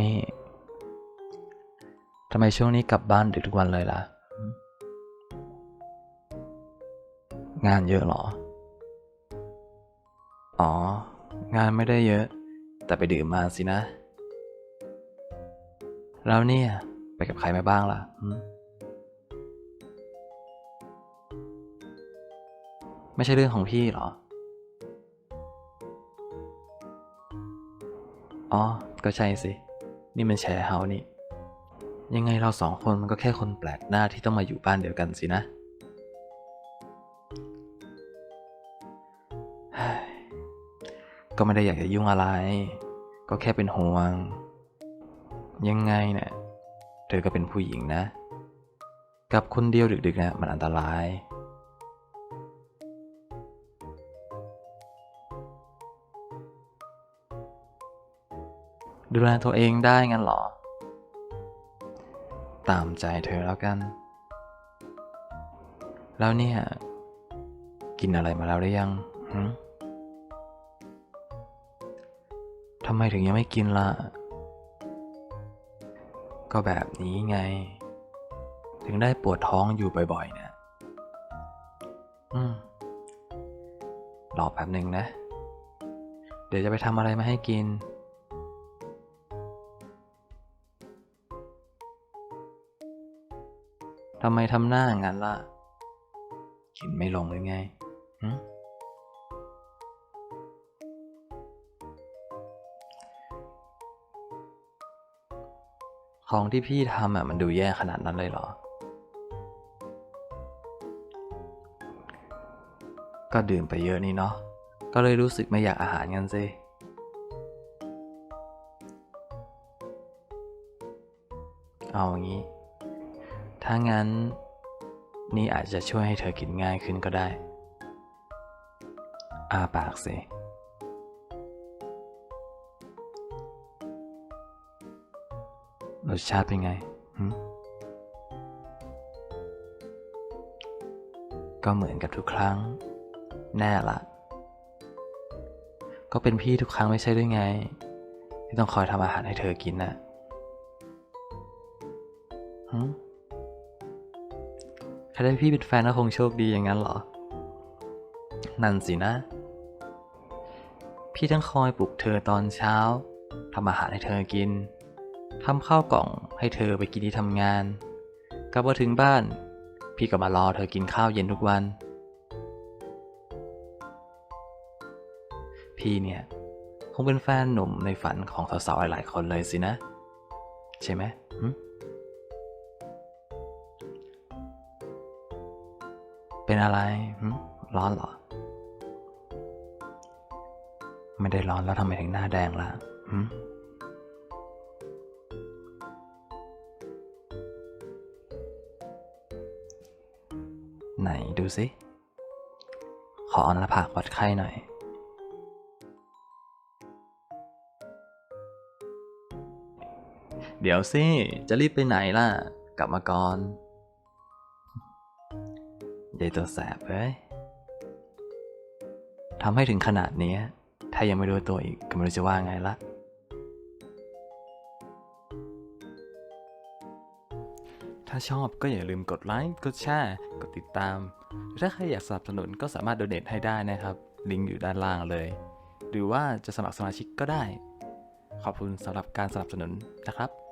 นี่ ทำไมช่วงนี้กลับบ้านดึกทุกวันเลยล่ะ งานเยอะเหรอ อ๋อ งานไม่ได้เยอะ แต่ไปดื่มมาสินะ แล้วเนี่ย ไปกับใครมาบ้างล่ะ ไม่ใช่เรื่องของพี่เหรอ อ๋อ ก็ใช่สิ นี่มันแชร์เฮานี่ ยังไงเราสองคนมันก็แค่คนแปลกหน้าที่ต้องมาอยู่บ้านเดียวกันสินะ ก็ไม่ได้อยากจะยุ่งอะไร ก็แค่เป็นห่วง ยังไงเนี่ยเธอก็เป็นผู้หญิงนะ กับคนเดียวดึกๆนี่ยมันอันตราย ดูแลตัวเองได้งั้นหรอ ตามใจเธอแล้วกัน แล้วเนี่ย กินอะไรมาแล้วหรือยังทำไมถึงยังไม่กินล่ะ ก็แบบนี้ไง ถึงได้ปวดท้องอยู่บ่อยๆเนี่ยอืมรอแป๊บหนึ่งนะ เดี๋ยวจะไปทำอะไรมาให้กินำไมทำหน้างั้นล่ะ กินไม่ลงหรือไงของที่พี่ทำอะมันดูแย่ขนาดนั้นเลยเหรอ ก็ดื่มไปเยอะนี่เนาะ ก็เลยรู้สึกไม่อยากอาหารกันสิ เอาอย่างนี้ ถ้างั้น นี่อาจจะช่วยให้เธอกินง่ายขึ้นก็ได้ อาปากสิ รสชาติเป็นไง ก็เหมือนกับทุกครั้ง แน่ละ ก็เป็นพี่ทุกครั้งไม่ใช่ด้วยไง ที่ต้องคอยทำอาหารให้เธอกินน่ะหึ ถ้าได้พี่เป็นแฟนก็คงโชคดีอย่างนั้นเหรอ นั่นสินะ พี่ทั้งคอยปลุกเธอตอนเช้าทำอาหารให้เธอกินทำข้าวกล่องให้เธอไปกินที่ทำงานกลับมาถึงบ้าน พี่ก็มารอเธอกินข้าวเย็นทุกวัน พี่เนี่ย คงเป็นแฟนหนุ่มในฝันของสาวๆหลายๆคนเลยสินะ ใช่ไหม เป็นอะไรร้อนเหรอ ไม่ได้ร้อนแล้วทำไมถึงหน้าแดงล่ะไหนดูสิ ขอเอนละผากวัดไข้หน่อย เดี๋ยวสิ จะรีบไปไหนล่ะ กลับมาก่อน ยายตัวแสบเอ้ยทำให้ถึงขนาดนี้ ถ้ายังไม่รู้ตัวอีกก็ไม่รู้จะว่าไงละ ถ้าชอบก็อย่าลืมกดไลค์ กดแชร์ กดติดตาม ถ้าใครอยากสนับสนุนก็สามารถโดเนทให้ได้นะครับ ลิงก์อยู่ด้านล่างเลย หรือว่าจะสมัครสมาชิกก็ได้ ขอบคุณสำหรับการสนับสนุนนะครับ